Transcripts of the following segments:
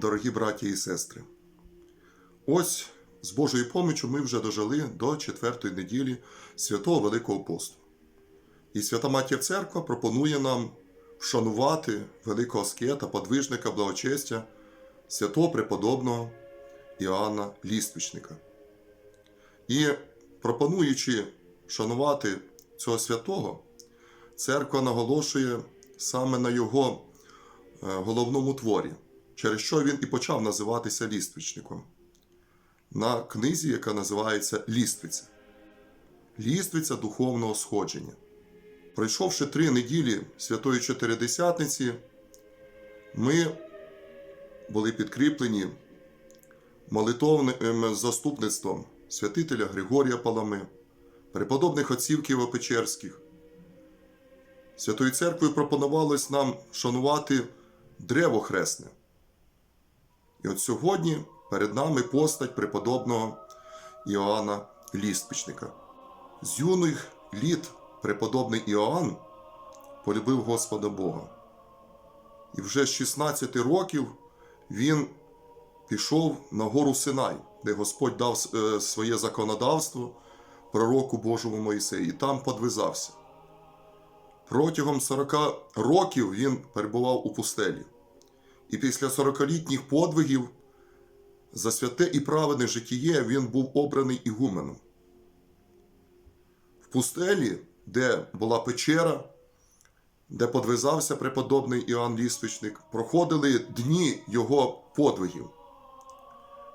дорогі браті і сестри. Ось з Божою поміччю ми вже дожили до четвертої неділі Святого Великого посту. І Свята Матір Церква пропонує нам вшанувати великого аскета, подвижника благочестя, святого преподобного Іоанна Ліствичника. І пропонуючи шанувати цього святого, церква наголошує саме на його е, головному творі, через що він і почав називатися ліствичником. На книзі, яка називається Ліствиця. Ліствиця духовного сходження. Пройшовши три неділі Святої Чотиридесятниці, ми були підкріплені молитовним заступництвом святителя Григорія Палами, преподобних отців Києво-Печерських. Святою Церквою пропонувалось нам шанувати древо хресне. І от сьогодні перед нами постать преподобного Іоанна Ліспічника. З юних літ преподобний Іоанн полюбив Господа Бога. І вже з 16 років він пішов на гору Синай, де Господь дав е, своє законодавство пророку Божому Моїсею, і там подвизався. Протягом 40 років він перебував у пустелі. І після 40-літніх подвигів за святе і праведне житіє він був обраний ігуменом. В пустелі, де була печера, де подвизався преподобний Іоанн Ліствичник, проходили дні його подвигів.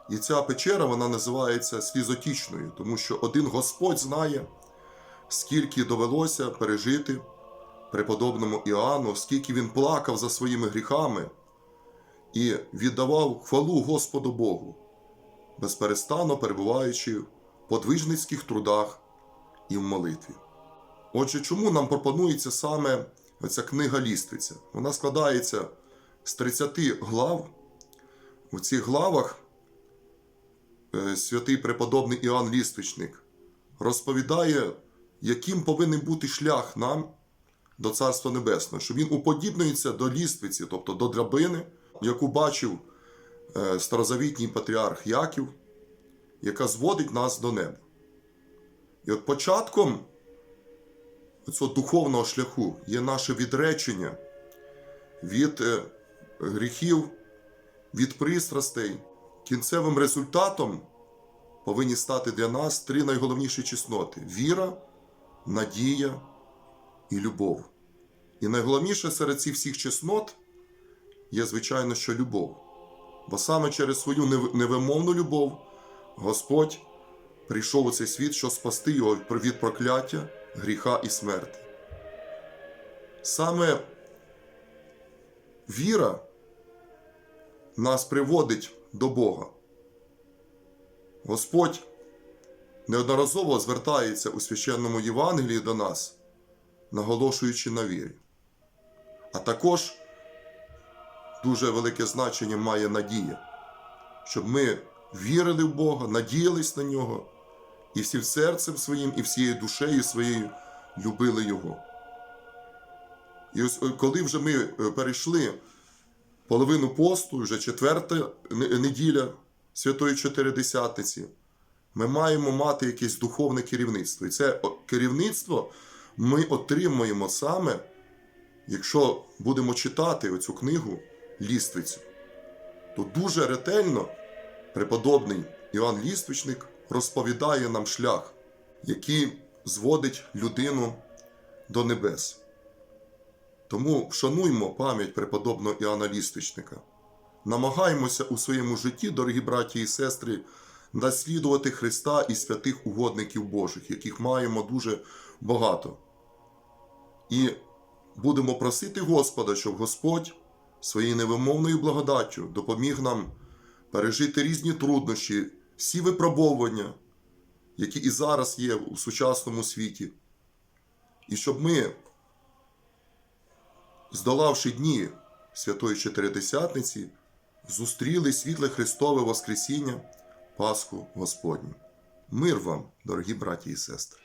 І ця печера вона називається слізотічною, тому що один Господь знає, скільки довелося пережити преподобному Іоанну, скільки він плакав за своїми гріхами і віддавав хвалу Господу Богу, безперестанно перебуваючи в подвижницьких трудах і в молитві. Отже, чому нам пропонується саме ця книга Ліствиця? Вона складається з 30 глав. У цих главах е, святий преподобний Іоанн Ліствичник розповідає, яким повинен бути шлях нам до Царства Небесного, що він уподібнюється до ліствиці, тобто до драбини, яку бачив е, старозавітній патріарх Яків, яка зводить нас до неба. І от початком цього духовного шляху є наше відречення від е, гріхів, від пристрастей. Кінцевим результатом повинні стати для нас три найголовніші чесноти: віра, надія і любов. І найголовніше серед цих всіх чеснот є, звичайно, що любов. Бо саме через свою невимовну любов Господь прийшов у цей світ, щоб спасти його від прокляття, гріха і смерти. Саме віра нас приводить до Бога. Господь неодноразово звертається у священному Євангелії до нас, наголошуючи на вірі. А також дуже велике значення має надія, щоб ми вірили в Бога, надіялись на нього і всім серцем своїм, і всією душею своєю любили Його. І ось е, коли вже ми е, перейшли половину посту, вже четверта неділя Святої Чотиридесятниці, ми маємо мати якесь духовне керівництво. І це керівництво ми отримуємо саме, якщо будемо читати оцю книгу Ліствицю, то дуже ретельно преподобний Іван Ліствичник розповідає нам шлях, який зводить людину до небес. Тому вшануймо пам'ять преподобного Іоанна Ліствичника. Намагаймося у своєму житті, дорогі браті і сестри, наслідувати Христа і святих угодників Божих, яких маємо дуже багато. І будемо просити Господа, щоб Господь своєю невимовною благодаттю допоміг нам пережити різні труднощі, всі випробовування, які і зараз є у сучасному світі. І щоб ми, здолавши дні Святої Чотиридесятниці, зустріли світле Христове Воскресіння, Пасху Господню. Мир вам, дорогі браті і сестри!